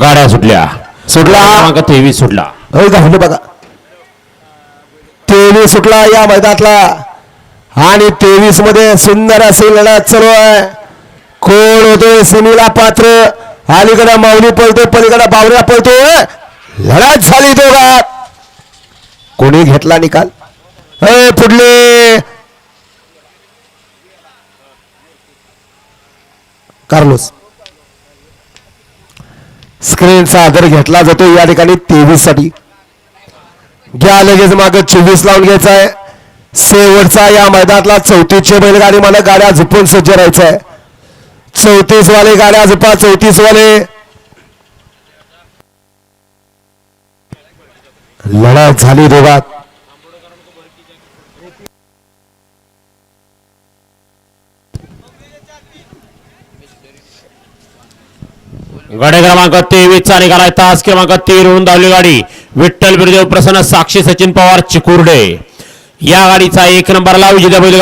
गाड्या सुटल्या. सुटला. क्रमांक तेवीस सुटला. होय बघा. तेवीस सुटला या मैदानातला. आणि तेवीसमध्ये सुंदर असे लढत चालू आहे. कोण होतोय सिमीला पात्र. अलीकडे माऊली पळतोय पलीकडे बावऱ्या पळतोय. लढत झाली दोघात कोणी घेतला निकाल? पुढले. कार्लोस. स्क्रीनचा आदर घेतला जातो या ठिकाणी तेवीससाठी घ्या लगेच माग चोवीस लावून घ्यायचा आहे शेवटचा या मैदानातला चौतीसचे बैलगाडी मला गाड्या झुपून सज्ज राहायचं आहे चौतीस वाले गाड्या झुपा चौतीस वाले लढाई झाली देवात. गाडी क्रमांक तेवीस चा निघालाय तास क्रमांक तेर होऊन धावली गाडी. विठ्ठल बिरदेव प्रसन्न साक्षी सचिन पवार चिकुर्डे. या गाडीचा एक नंबरला विजेता बैल